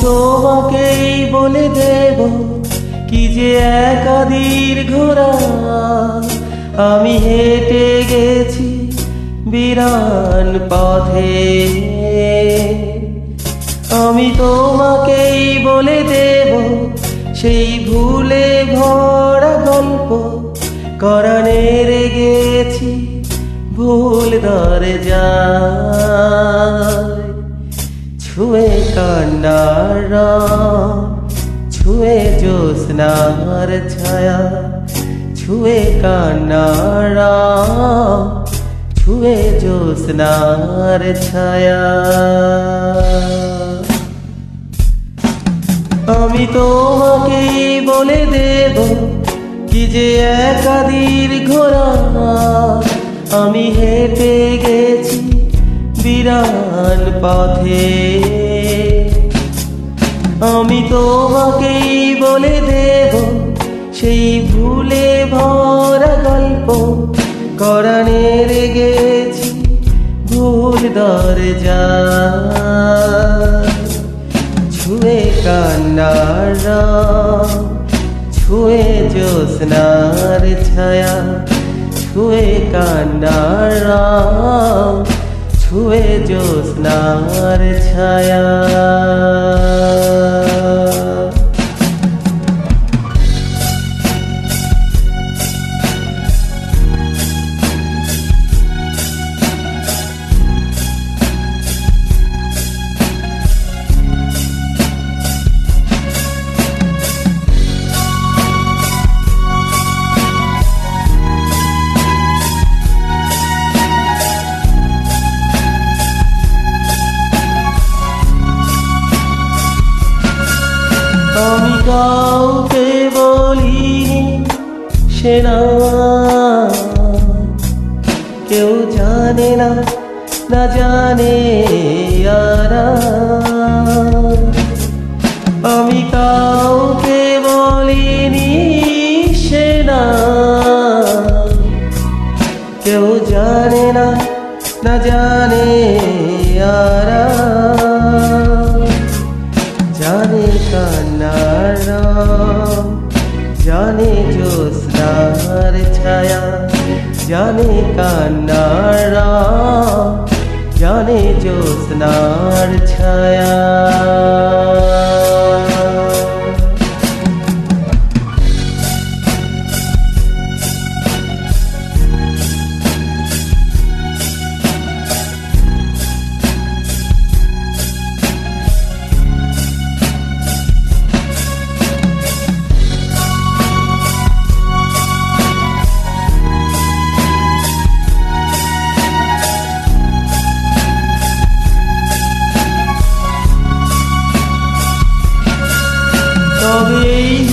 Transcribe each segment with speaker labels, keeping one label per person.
Speaker 1: তোমাকেই বলে দেব কি যে একাদির ঘোরা আমি হেঁটে গেছি বিরান পথে। আমি তোমাকেই বলে দেব সেই ভুলে ভরা গল্প। করানের গেছি ভুল দরে যায় ছুঁয়ে কান্নার, ছুঁয়ে জ্যোৎস্নার ছায়া, ছুঁয়ে কান্নার, ছুঁয়ে জ্যোৎস্নার ছায়া। আমি তোমাকেই বলে দেব কি যে একাদির ঘোরা আমি হেঁটে গেছি বিরান পথে। আমি তোমাকেই বলে দেব, সেই ভুলে ভরা গল্প। করানের গেছি ভুল দরজা। ছুঁয়ে কান্নার ছুঁয়ে জ্যোৎস্নার ছায়া, ছুঁয়ে কান্নার ছুঁয়ে জ্যোৎস্নার ছায়া। সে না কেউ জানে না না জানে আরা। আমি কাউকে বলিনি সে না কেউ জানে না না জানে আরা। জানে কান্নার, জানে ছায়া জানে কান্নারা জানে জ্যোৎস্নার ছায়া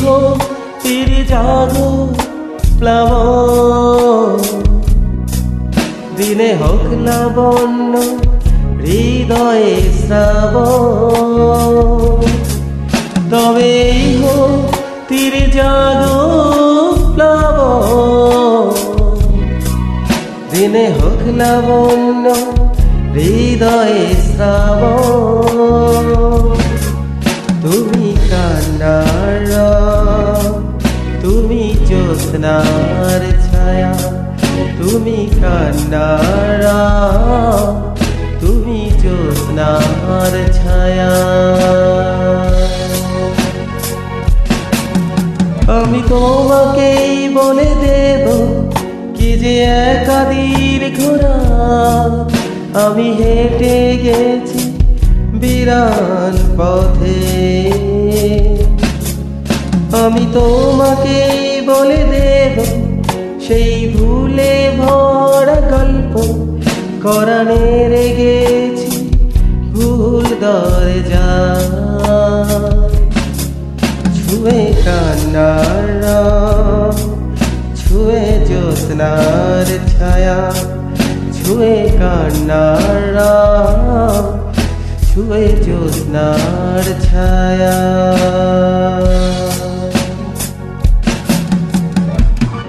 Speaker 1: তবেই হোক জাগো প্লাব দিনে হোক লাবণ্য হৃদয়ে শ্রাব তবেই হোক তীরে জাগো প্লাব দিনে হোক লাবণ্য হৃদয়ে শ্রাবণ। তুমি কান্নার জ্যোৎস্নার ছায়া, তুমি কান্নার, তুমি জ্যোৎস্নার ছায়া। আমি তোমাকেই বলে দেব, কি যে একাদির ঘোরা আমি হেঁটে গেছি বিরান পথে। আমি তোমাকেই বলে দেব সেই ভুলে ভরা গল্প করানের গেছি ভুল দরজা। ছুঁয়ে কান্নার ছুঁয়ে জ্যোৎস্নার ছায়া, ছুঁয়ে কান্নার ছুঁয়ে জ্যোৎস্নার ছায়া।